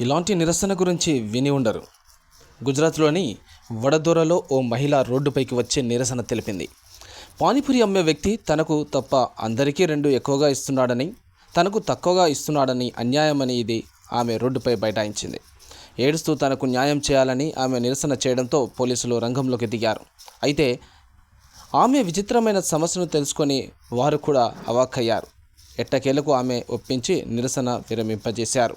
ఇలాంటి నిరసన గురించి విని ఉండరు. గుజరాత్లోని వడదొరలో ఓ మహిళ రోడ్డుపైకి వచ్చే నిరసన తెలిపింది. పానీపూరి అమ్మే వ్యక్తి తనకు తప్ప అందరికీ రెండు ఎక్కువగా ఇస్తున్నాడని తనకు తక్కువగా ఇస్తున్నాడని అన్యాయమని ఇది ఆమె రోడ్డుపై బైఠాయించింది. ఏడుస్తూ తనకు న్యాయం చేయాలని ఆమె నిరసన చేయడంతో పోలీసులు రంగంలోకి దిగారు. అయితే ఆమె విచిత్రమైన సమస్యను తెలుసుకొని వారు కూడా అవాక్కయ్యారు. ఎట్టకేలకు ఆమె ఒప్పించి నిరసన విరమింపజేశారు.